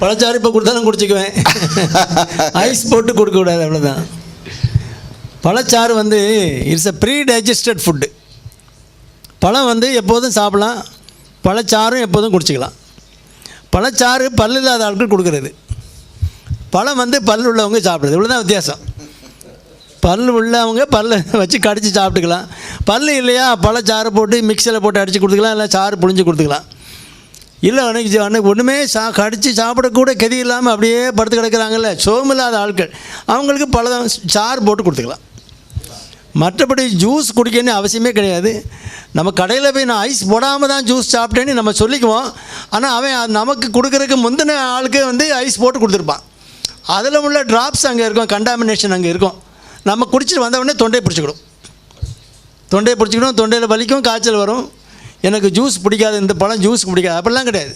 பழச்சாறு இப்போ கொடுத்தாலும் குடிச்சிக்குவேன். ஐஸ் போட்டு கொடுக்கக்கூடாது அவ்வளோதான் பழச்சாறு வந்து it's a pre digested food பழம் வந்து எப்போதும் சாப்பிடலாம் பழச்சாறும் எப்போதும் குடிச்சிக்கலாம். பழச்சாறு பல் இல்லாத ஆட்கள் கொடுக்கறது. பழம் வந்து பல் உள்ளவங்க சாப்பிடுறது இவ்வளோதான் வித்தியாசம். பல் உள்ளவங்க பல்லை வச்சு கடித்து சாப்பிட்டுக்கலாம். பல் இல்லையா பழச்சாறு போட்டு மிக்சியில் போட்டு அடித்து கொடுத்துக்கலாம் இல்லை சாறு புழிஞ்சு கொடுத்துக்கலாம். இல்லை அன்னைக்கு அன்னைக்கு ஒன்றுமே சா கடித்து சாப்பிடக்கூட கெதி இல்லாமல் அப்படியே படுத்து கிடக்கிறாங்கல்ல சோமில்லாத ஆட்கள். அவங்களுக்கு பல சாறு போட்டு கொடுத்துக்கலாம். மற்றபடி ஜூஸ் குடிக்கணும்னு அவசியமே கிடையாது. நம்ம கடையில் போய் நான் ஐஸ் போடாமல் தான் ஜூஸ் சாப்பிட்டேன்னு நம்ம சொல்லிக்குவோம். ஆனால் அவன் அது நமக்கு கொடுக்குறதுக்கு முந்தின ஆளுக்கு வந்து ஐஸ் போட்டு கொடுத்துருப்பான். அதில் உள்ள ட்ராப்ஸ் அங்கே இருக்கும் கண்டாமினேஷன் அங்கே இருக்கும். நம்ம குடிச்சிட்டு வந்தவொடனே தொண்டையை பிடிச்சிக்கிடும். தொண்டையை பிடிச்சிக்கிடும் தொண்டையில் வலிக்கும் காய்ச்சல் வரும். எனக்கு ஜூஸ் பிடிக்காது இந்த பழம் ஜூஸ் பிடிக்காது. அப்படிலாம் கிடையாது.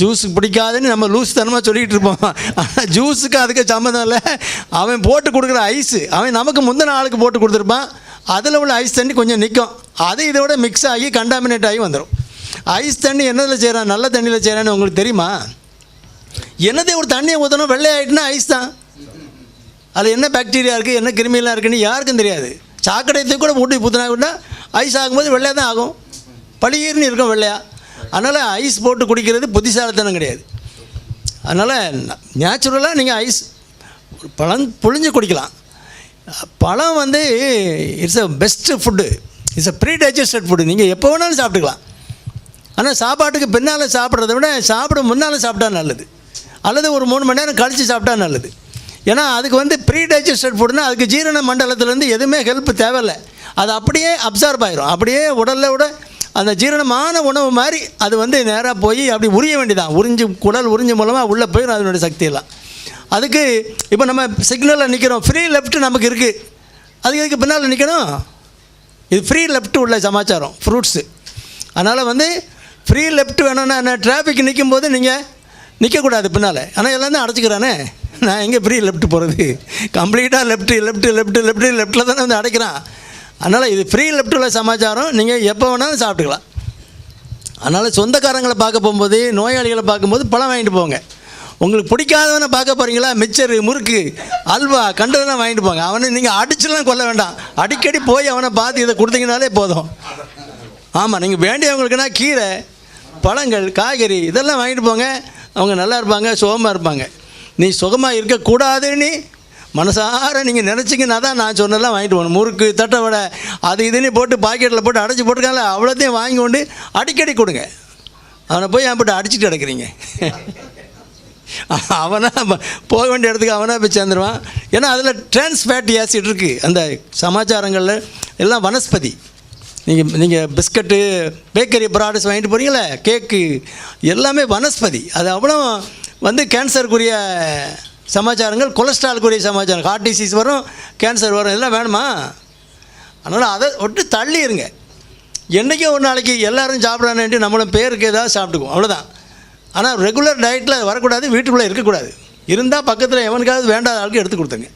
ஜூஸுக்கு பிடிக்காதுன்னு நம்ம லூஸ் தனமாக சொல்லிகிட்டு இருப்போம். ஆனால் ஜூஸுக்கு அதுக்கு சம்மந்தம் இல்லை. அவன் போட்டு கொடுக்குற ஐஸு அவன் நமக்கு முந்தின ஆளுக்கு போட்டு கொடுத்துருப்பான். அதில் உள்ள ஐஸ் தண்ணி கொஞ்சம் நிற்கும் அது இதோட மிக்ஸ் ஆகி கண்டாமினேட் ஆகி வந்துடும் ஐஸ் தண்ணி என்னதில் செய்கிறான் நல்ல தண்ணியில் செய்கிறான்னு உங்களுக்கு தெரியுமா? என்னதே ஒரு தண்ணியை ஊற்றணும் வெள்ளையாயிட்டுனா ஐஸ் தான். அதில் என்ன பாக்டீரியா இருக்குது என்ன கிருமியெல்லாம் இருக்குன்னு யாருக்கும் தெரியாது. சாக்கடையத்தை கூட ஊட்டி ஊற்றினா கூட ஐஸ் ஆகும்போது வெள்ளையாக தான் ஆகும். பளிர்னு இருக்கும் வெள்ளையா? அதனால் ஐஸ் போட்டு குடிக்கிறது புத்திசாலித்தனம் கிடையாது. அதனால் நேச்சுரலாக நீங்கள் ஐஸ் பழம் புழிஞ்சு குடிக்கலாம். பழம் வந்து it's a best food it's a pre digested food நீங்கள் எப்போ வேணாலும் சாப்பிட்டுக்கலாம். ஆனால் சாப்பாட்டுக்கு பின்னால் சாப்பிட்றத விட சாப்பிட முன்னால் சாப்பிட்டா நல்லது. அல்லது ஒரு மூணு மணி நேரம் கழித்து சாப்பிட்டா நல்லது. ஏன்னா அதுக்கு வந்து ப்ரீ டைஜஸ்டட் ஃபுட்னா அதுக்கு ஜீரண மண்டலத்துலேருந்து எதுவுமே ஹெல்ப் தேவையில்லை. அது அப்படியே அப்சார்ப் ஆயிரும். அப்படியே உடலில் விட அந்த ஜீரணமான உணவு மாதிரி அது வந்து நேராக போய் அப்படி உரிய வேண்டியதான் உறிஞ்சு குடல் உறிஞ்சு மூலமாக உள்ளே போயிடும் அதனுடைய சக்தியெல்லாம். அதுக்கு இப்போ நம்ம சிக்னலில் நிற்கிறோம் ஃப்ரீ லெஃப்ட் நமக்கு இருக்குது அதுக்கு இதுக்கு பின்னால் நிற்கணும் இது ஃப்ரீ லெஃப்ட் உள்ள சமாச்சாரம் ஃப்ரூட்ஸு அதனால் வந்து ஃப்ரீ லெஃப்ட் வேணும்னா என்ன? டிராஃபிக் நிற்கும் போது நீங்கள் நிற்கக்கூடாது பின்னால். ஆனால் எல்லாம் தான் அடைச்சிக்கிறானே. நான் எங்கே ஃப்ரீ லெஃப்ட் போகிறது கம்ப்ளீட்டாக லெஃப்ட்டு லெஃப்ட்டு லெஃப்ட்டு லெஃப்ட்டு லெஃப்ட்டில் தானே வந்து அடைக்கிறான். அதனால் இது ஃப்ரீ லெஃப்ட் உள்ள சமாச்சாரம். நீங்கள் எப்போ வேணாலும் சாப்பிட்டுக்கலாம். அதனால் சொந்தக்காரங்களை பார்க்க போகும்போது நோயாளிகளை பார்க்கும்போது பழம் வாங்கிட்டு போங்க. உங்களுக்கு பிடிக்காதவனை பார்க்க போகிறீங்களா மிச்சர் முறுக்கு அல்வா கண்டதெல்லாம் வாங்கிட்டு போங்க. அவனை நீங்கள் அடிச்சுலாம் கொல்ல வேண்டாம். அடிக்கடி போய் அவனை பார்த்து இதை கொடுத்தீங்கனாலே போதும். ஆமாம் நீங்கள் வேண்டியவங்களுக்குன்னா கீரை பழங்கள் காய்கறி இதெல்லாம் வாங்கிட்டு போங்க. அவங்க நல்லா இருப்பாங்க சுகமாக இருப்பாங்க. நீ சுகமாக இருக்கக்கூடாதுன்னு மனசார நீங்கள் நினச்சிங்கன்னா தான் நான் சொன்னதெல்லாம் வாங்கிட்டு போகணும். முறுக்கு தட்டை வடை அது இதுன்னு போட்டு பாக்கெட்டில் போட்டு அடைச்சி போட்டுருக்காங்கள அவ்வளோத்தையும் வாங்கி கொண்டு அடிக்கடி கொடுங்க. அவனை போய் என் போட்டு அடிச்சுட்டு கிடக்குறீங்க. அவனா போக வேண்டிய இடத்துக்கு அவனாக போய் சேர்ந்துருவான். ஏன்னா அதில் டிரான்ஸ் ஃபேட்டி ஆசிட் இருக்குது அந்த சமாச்சாரங்களில் எல்லாம் வனஸ்பதி. நீங்கள் நீங்கள் பிஸ்கட்டு பேக்கரி ப்ராடக்ட்ஸ் வாங்கிட்டு போகிறீங்களே கேக்கு எல்லாமே வனஸ்பதி. அது அவ்வளோ வந்து கேன்சருக்குரிய சமாச்சாரங்கள் கொலஸ்ட்ராலுக்குரிய சமாச்சாரம். ஹார்ட் டிசீஸ் வரும் கேன்சர் வரும் இதெல்லாம் வேணுமா? அதனால் அதை ஒட்டு தள்ளி இருங்க என்றைக்கோ ஒரு நாளைக்கு எல்லோரும் சாப்பிட்றானேன்ட்டு நம்மளும் பேருக்கு ஏதாவது சாப்பிட்டுக்குவோம். அவ்வளோதான் ஆனால் ரெகுலர் டயட்டில் வரக்கூடாது வீட்டுக்குள்ளே இருக்கக்கூடாது. இருந்தால் பக்கத்தில் எவனுக்காவது வேண்டாத ஆளுக்கு எடுத்து கொடுத்துங்க